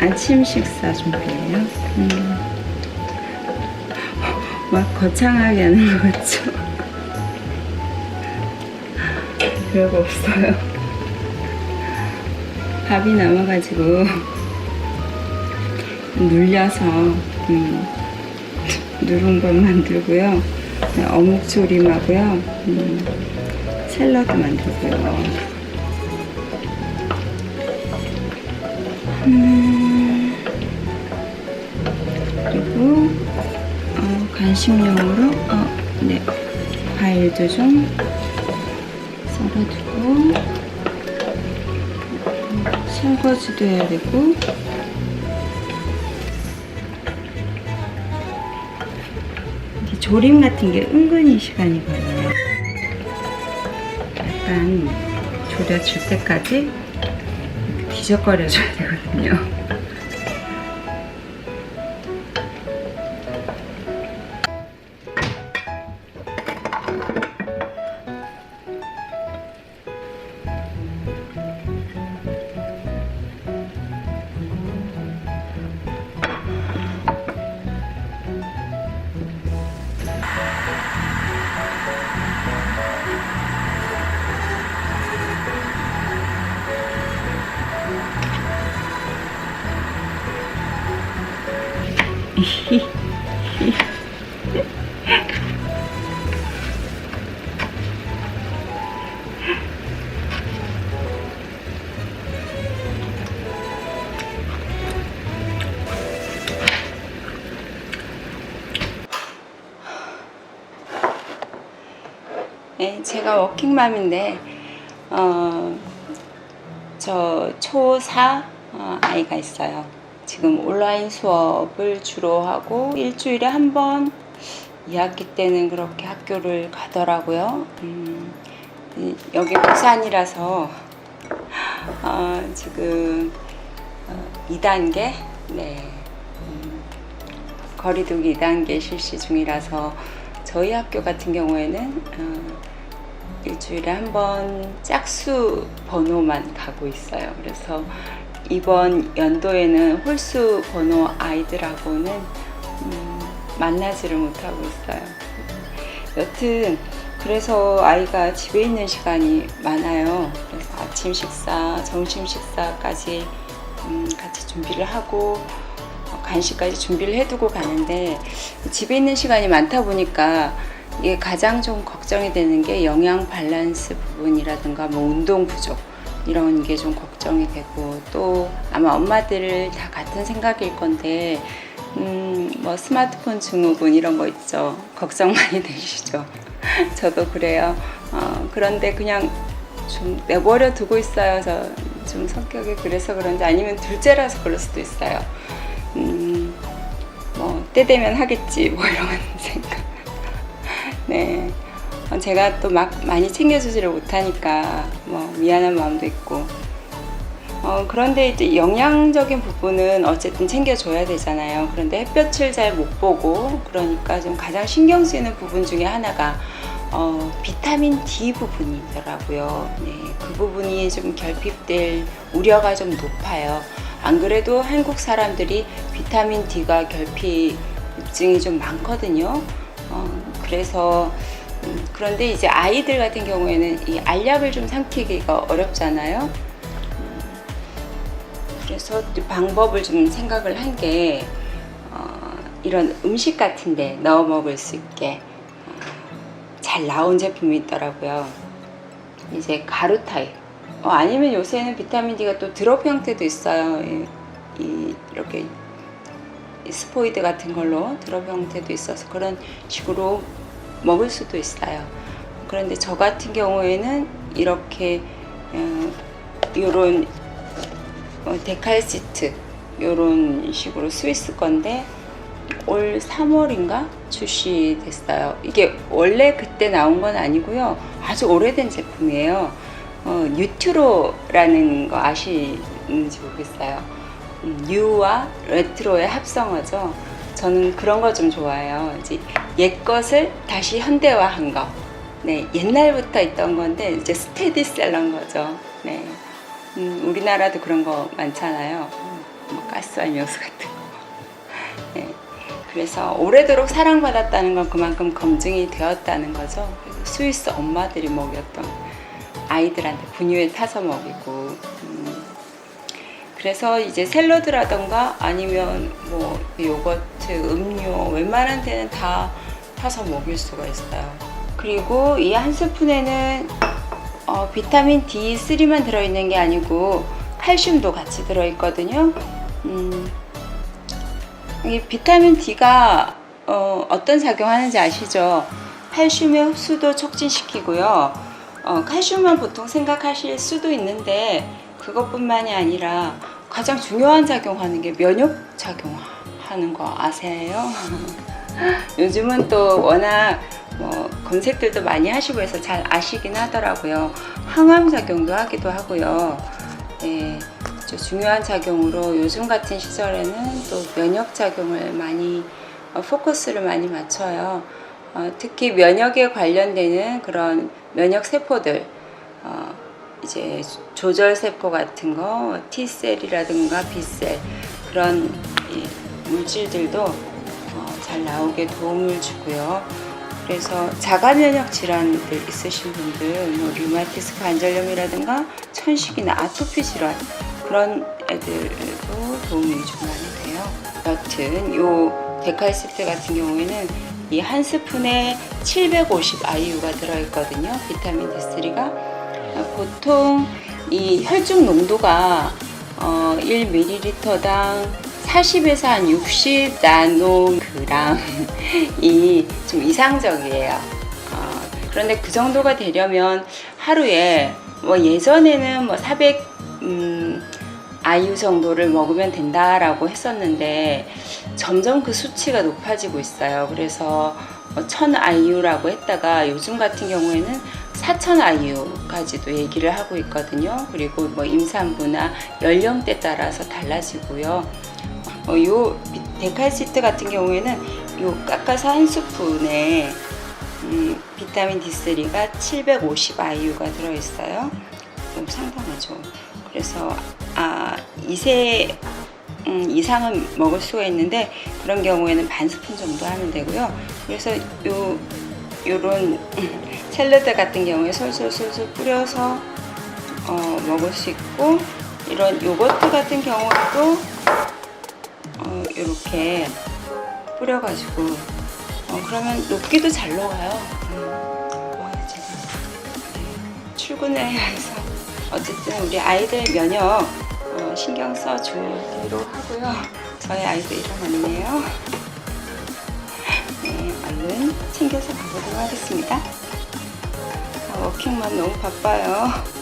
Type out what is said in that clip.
아침 식사 준비예요. 음. 막 거창하게 하는 것 같죠? 별거 없어요. 밥이 남아가지고 눌려서 음, 누룽밥 만들고요. 네, 어묵조림하고요. 음, 샐러드 만들고요. 음, 그리고 어, 간식용으로 어, 네 과일도 좀 썰어두고 설거지도 해야 되고 조림 같은 게 은근히 시간이 걸려요. 약간 졸여줄 때까지 뒤적거려줘야 되거든요. 네, 제가 워킹맘인데 어, 저 초4 어, 아이가 있어요. 지금 온라인 수업을 주로 하고 일주일에 한 번 2학기 때는 그렇게 학교를 가더라고요. 음, 이- 여기 부산이라서 어, 지금 어, 2단계 네, 음, 거리두기 2단계 실시 중이라서 저희 학교 같은 경우에는 어, 일주일에 한 번 짝수 번호만 가고 있어요. 그래서 이번 연도에는 홀수 번호 아이들하고는 음, 만나지를 못하고 있어요. 여튼 그래서 아이가 집에 있는 시간이 많아요. 그래서 아침 식사, 점심 식사까지 음, 같이 준비를 하고 어, 간식까지 준비를 해두고 가는데 집에 있는 시간이 많다 보니까 이게 가장 좀 걱정이 되는 게 영양 밸런스 부분이라든가 뭐 운동 부족 이런 게 좀 걱정 이 되고 또 아마 엄마들 다 같은 생각일 건데 음, 뭐 스마트폰 증후군 이런 거 있죠. 걱정 많이 되시죠. 저도 그래요. 어, 그런데 그냥 좀 내버려 두고 있어요. 저 좀 성격이 그래서 그런지 아니면 둘째라서 그럴 수도 있어요. 음, 뭐 때 되면 하겠지 뭐 이런 생각. 네. 어, 제가 또 막 많이 챙겨주지를 못하니까 뭐 미안한 마음도 있고. 어, 그런데 이제 영양적인 부분은 어쨌든 챙겨줘야 되잖아요. 그런데 햇볕을 잘 못 보고 그러니까 좀 가장 신경 쓰이는 부분 중에 하나가 어, 비타민 D 부분이더라고요. 네, 그 부분이 좀 결핍될 우려가 좀 높아요. 안 그래도 한국 사람들이 비타민 D가 결핍증이 좀 많거든요. 어, 그래서 음, 그런데 이제 아이들 같은 경우에는 이 알약을 좀 삼키기가 어렵잖아요. 음, 그래서 또 방법을 좀 생각을 한게 어, 이런 음식 같은데 넣어 먹을 수 있게 어, 잘 나온 제품이 있더라고요. 이제 가루 타입. 어, 아니면 요새는 비타민 D가 또 드롭 형태도 있어요. 이, 이- 이렇게 이 스포이드 같은 걸로 드롭 형태도 있어서 그런 식으로 먹을 수도 있어요. 그런데 저 같은 경우에는 이렇게 어, 요런 어, 데칼 시트 요런 식으로 스위스 건데 올 3월인가 출시됐어요. 이게 원래 그때 나온 건 아니고요. 아주 오래된 제품이에요. 어, 뉴트로라는 거 아시는지 모르겠어요. 음, 뉴와 레트로의 합성어죠. 저는 그런 거 좀 좋아해요. 이제 옛 것을 다시 현대화한 거. 네, 옛날부터 있던 건데 이제 스테디셀러인 거죠. 네, 음, 우리나라도 그런 거 많잖아요. 뭐 가스와 요소 같은 거. 네. 그래서 오래도록 사랑받았다는 건 그만큼 검증이 되었다는 거죠. 스위스 엄마들이 먹였던 아이들한테 분유에 타서 먹이고 음, 그래서 이제 샐러드라던가 아니면 뭐 요거트, 음료 웬만한 데는 다 타서 먹일 수가 있어요. 그리고 이 한 스푼에는 어, 비타민 D3만 들어있는 게 아니고 칼슘도 같이 들어있거든요. 음, 이 비타민 D가 어, 어떤 작용하는지 아시죠? 칼슘의 흡수도 촉진시키고요. 어, 칼슘만 보통 생각하실 수도 있는데 그것뿐만이 아니라 가장 중요한 작용하는 게 면역 작용하는 거 아세요? 요즘은 또 워낙 뭐 검색들도 많이 하시고 해서 잘 아시긴 하더라고요. 항암 작용도 하기도 하고요. 예, 중요한 작용으로 요즘 같은 시절에는 또 면역 작용을 많이 어, 포커스를 많이 맞춰요. 어, 특히 면역에 관련되는 그런 면역 세포들, 어, 이제 조절 세포 같은 거, T셀이라든가 B셀 그런 이 물질들도 어, 잘 나오게 도움을 주고요. 그래서 자가 면역 질환들 있으신 분들, 뭐 류마티스 관절염이라든가 천식이나 아토피 질환 그런 애들도 도움이 좀 많이 돼요. 여튼 요 데칼시트 같은 경우에는 이 한 스푼에 750 IU가 들어있거든요. 비타민 D3가 보통 이 혈중 농도가 어, 1ml당 40에서 한 60 나노그램이 좀 이상적이에요. 어, 그런데 그 정도가 되려면 하루에 뭐 예전에는 뭐 400, 음, 아이유 정도를 먹으면 된다라고 했었는데 점점 그 수치가 높아지고 있어요. 그래서 뭐1000 아이유라고 했다가 요즘 같은 경우에는 4000 아이유까지도 얘기를 하고 있거든요. 그리고 뭐 임산부나 연령대 따라서 달라지고요. 어, 요 데칼시트 같은 경우에는 요 깎아서 한 스푼에 음, 비타민 D3가 750 IU가 들어있어요. 좀 상당하죠. 그래서 아 2세 음, 이상은 먹을 수가 있는데 그런 경우에는 반 스푼 정도 하면 되고요. 그래서 요 요런 샐러드 같은 경우에 솔솔솔솔 뿌려서 어, 먹을 수 있고 이런 요거트 같은 경우도 어, 이렇게 뿌려가지고 어, 그러면 녹기도 잘 녹아요. 음. 어, 제가 네, 출근을 해서 어쨌든 우리 아이들 면역 어, 신경 써주기로 하고요. 저희 아이도 일어났네요. 네, 얼른 챙겨서 가보도록 하겠습니다. 아, 워킹맘 너무 바빠요.